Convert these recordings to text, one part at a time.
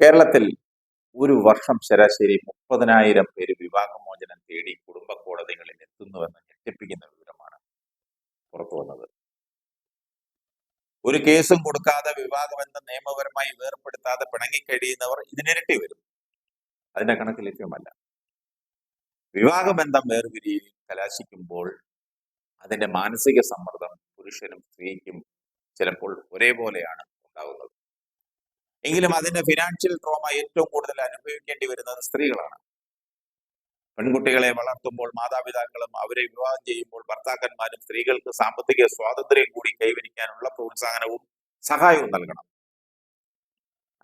കേരളത്തിൽ ഒരു വർഷം ശരാശരി മുപ്പതിനായിരം പേര് വിവാഹമോചനം തേടി കുടുംബ കോടതികളിൽ എത്തുന്നുവെന്ന് ഞെട്ടിപ്പിക്കുന്ന വിവരമാണ് പുറത്തു വന്നത്. ഒരു കേസും കൊടുക്കാതെ വിവാഹബന്ധം നിയമപരമായി വേർപ്പെടുത്താതെ പിണങ്ങിക്കഴിയുന്നവർ ഇതിനിരട്ടി വരും. അതിന്റെ കണക്ക് ലഭ്യമല്ല. വിവാഹബന്ധം വേർപിരിയിൽ കലാശിക്കുമ്പോൾ അതിന്റെ മാനസിക സമ്മർദ്ദം പുരുഷനും സ്ത്രീക്കും ചിലപ്പോൾ ഒരേപോലെയാണ് ഉണ്ടാകുന്നത് എങ്കിലും അതിന്റെ ഫിനാൻഷ്യൽ ട്രോമ ഏറ്റവും കൂടുതൽ അനുഭവിക്കേണ്ടി വരുന്നത് സ്ത്രീകളാണ്. പെൺകുട്ടികളെ വളർത്തുമ്പോൾ മാതാപിതാക്കളും അവരെ വിവാഹം ചെയ്യുമ്പോൾ ഭർത്താക്കന്മാരും സ്ത്രീകൾക്ക് സാമ്പത്തിക സ്വാതന്ത്ര്യം കൂടി കൈവരിക്കാനുള്ള പ്രോത്സാഹനവും സഹായവും നൽകണം.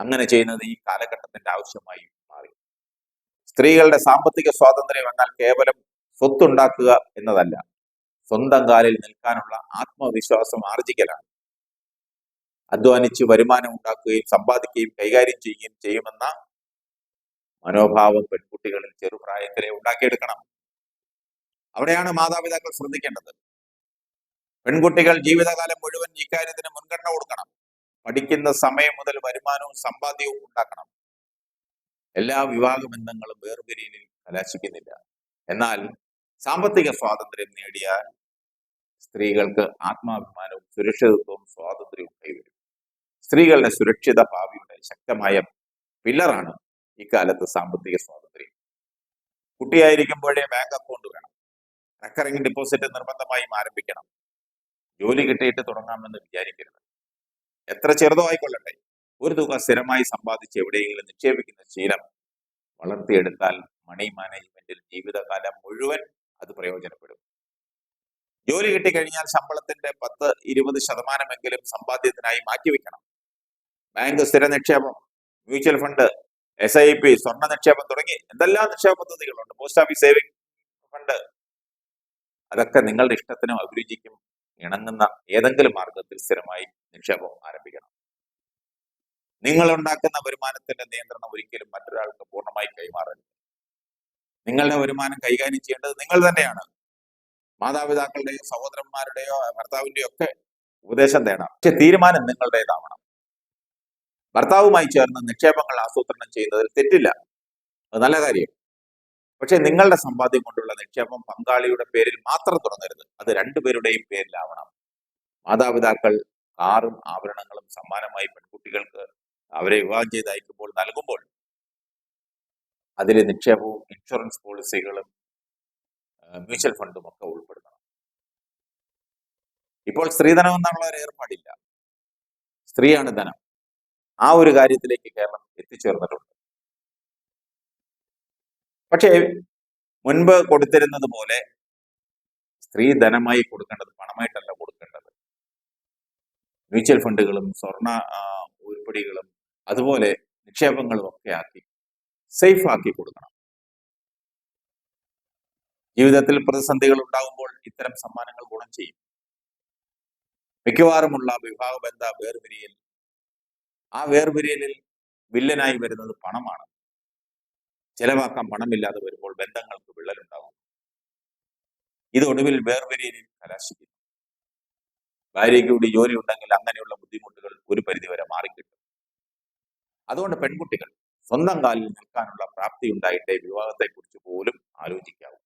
അങ്ങനെ ചെയ്യുന്നത് ഈ കാലഘട്ടത്തിന്റെ ആവശ്യമായി മാറി. സ്ത്രീകളുടെ സാമ്പത്തിക സ്വാതന്ത്ര്യം എന്നാൽ കേവലം സ്വത്തുണ്ടാക്കുക എന്നതല്ല. സ്വന്തം കാലിൽ നിൽക്കാനുള്ള ആത്മവിശ്വാസം ആർജിക്കലാണ്. അധ്വാനിച്ച് വരുമാനം ഉണ്ടാക്കുകയും സമ്പാദിക്കുകയും കൈകാര്യം ചെയ്യുകയും ചെയ്യുമെന്ന മനോഭാവം പെൺകുട്ടികളിൽ ചെറുപ്രായത്തിലെ ഉണ്ടാക്കിയെടുക്കണം. അവിടെയാണ് മാതാപിതാക്കൾ ശ്രദ്ധിക്കേണ്ടത്. പെൺകുട്ടികൾ ജീവിതകാലം മുഴുവൻ ഇക്കാര്യത്തിന് മുൻഗണന കൊടുക്കണം. പഠിക്കുന്ന സമയം മുതൽ വരുമാനവും സമ്പാദ്യവും ഉണ്ടാക്കണം. എല്ലാ വിവാഹ ബന്ധങ്ങളും വേർപിരിയലിൽ കലാശിക്കുന്നില്ല. എന്നാൽ സാമ്പത്തിക സ്വാതന്ത്ര്യം നേടിയാൽ സ്ത്രീകൾക്ക് ആത്മാഭിമാനവും സുരക്ഷിതത്വവും സ്വാതന്ത്ര്യവും കൈവരും. സ്ത്രീകളുടെ സുരക്ഷിത ഭാവിയുടെ ശക്തമായ പില്ലറാണ് ഇക്കാലത്ത് സാമ്പത്തിക സ്വാതന്ത്ര്യം. കുട്ടിയായിരിക്കുമ്പോഴേ ബാങ്ക് അക്കൗണ്ട് വേണം. റെക്കറിംഗ് ഡിപ്പോസിറ്റ് നിർബന്ധമായും ആരംഭിക്കണം. ജോലി കിട്ടിയിട്ട് തുടങ്ങാമെന്ന് വിചാരിക്കരുത്. എത്ര ചെറുതോ ആയിക്കൊള്ളട്ടെ. ഒരു തുക സ്ഥിരമായി സമ്പാദിച്ച് എവിടെയെങ്കിലും നിക്ഷേപിക്കുന്ന ശീലം വളർത്തിയെടുത്താൽ മണി മാനേജ്മെന്റിൽ ജീവിതകാലം മുഴുവൻ അത് പ്രയോജനപ്പെടും. ജോലി കിട്ടിക്കഴിഞ്ഞാൽ ശമ്പളത്തിന്റെ പത്ത് ഇരുപത് ശതമാനമെങ്കിലും സമ്പാദ്യത്തിനായി മാറ്റിവെക്കണം. ബാങ്ക് സ്ഥിര നിക്ഷേപം mutual fund S I P സ്വർണ നിക്ഷേപം തുടങ്ങി എന്തെല്ലാം നിക്ഷേപ പദ്ധതികളുണ്ട്? Post office saving fund. അതൊക്കെ നിങ്ങളുടെ ഇഷ്ടത്തിനും അഭിരുചിക്കും ഇണങ്ങുന്ന ഏതെങ്കിലും മാർഗത്തിൽ സ്ഥിരമായി നിക്ഷേപം ആരംഭിക്കണം. നിങ്ങൾ ഉണ്ടാക്കുന്ന വരുമാനത്തിന്റെ നിയന്ത്രണം ഒരിക്കലും മറ്റൊരാൾക്ക് പൂർണമായി കൈമാറരുത്. നിങ്ങളുടെ വരുമാനം കൈകാര്യം ചെയ്യേണ്ടത് നിങ്ങൾ തന്നെയാണ്. മാതാപിതാക്കളുടെയോ സഹോദരന്മാരുടെയോ ഭർത്താവിന്റെയോ ഒക്കെ ഉപദേശം തേടാം പക്ഷെ തീരുമാനം നിങ്ങളുടേതാവണം. ഭർത്താവുമായി ചേർന്ന് നിക്ഷേപങ്ങൾ ആസൂത്രണം ചെയ്യുന്നതിൽ തെറ്റില്ല. അത് നല്ല കാര്യം. പക്ഷെ നിങ്ങളുടെ സമ്പാദ്യം കൊണ്ടുള്ള നിക്ഷേപം പങ്കാളിയുടെ പേരിൽ മാത്രം തുറന്നരുത് അത് രണ്ടുപേരുടെയും പേരിലാവണം. മാതാപിതാക്കൾ കാറും ആഭരണങ്ങളും സമ്മാനമായി പെൺകുട്ടികൾക്ക് അവരെ വിവാഹം ചെയ്ത് അയക്കുമ്പോൾ നൽകുമ്പോൾ അതിലെ നിക്ഷേപവും ഇൻഷുറൻസ് പോളിസികളും മ്യൂച്വൽ ഫണ്ടും ഒക്കെ ഉൾപ്പെടുത്തണം. ഇപ്പോൾ സ്ത്രീധനം എന്നുള്ള ഒരു ഏർപ്പാടില്ല. സ്ത്രീയാണ് ധനം. ആ ഒരു കാര്യത്തിലേക്ക് കേരളം എത്തിച്ചേർന്നിട്ടുണ്ട്. പക്ഷേ മുൻപ് കൊടുത്തിരുന്നത് പോലെ സ്ത്രീ ധനമായി കൊടുക്കേണ്ടത് പണമായിട്ടല്ല കൊടുക്കേണ്ടത്. മ്യൂച്വൽ ഫണ്ടുകളും സ്വർണ ഉരുപ്പടികളും അതുപോലെ നിക്ഷേപങ്ങളും ഒക്കെ ആക്കി സേഫ് ആക്കി കൊടുക്കണം. ജീവിതത്തിൽ പ്രതിസന്ധികൾ ഉണ്ടാകുമ്പോൾ ഇത്തരം സമ്മാനങ്ങൾ ഗുണം ചെയ്യും. മിക്കവാറുമുള്ള വിവാഹബന്ധ വേർപിരിയൽ ആ വേർപിരിയലിൽ വില്ലനായി വരുന്നത് പണമാണ്. ചെലവാക്കാൻ പണമില്ലാതെ വരുമ്പോൾ ബന്ധങ്ങൾക്ക് വിള്ളലുണ്ടാകും ഇത് ഒടുവിൽ വേർപിരിയലിൽ കലാശിക്കുന്നു. ഭാര്യയ്ക്ക് കൂടി ജോലി ഉണ്ടെങ്കിൽ അങ്ങനെയുള്ള ബുദ്ധിമുട്ടുകൾ ഒരു പരിധിവരെ മാറിക്കിട്ടും. അതുകൊണ്ട് പെൺകുട്ടികൾ സ്വന്തം കാലിൽ നിൽക്കാനുള്ള പ്രാപ്തി ഉണ്ടായിട്ടേ വിവാഹത്തെക്കുറിച്ച് പോലും ആലോചിക്കാവൂ.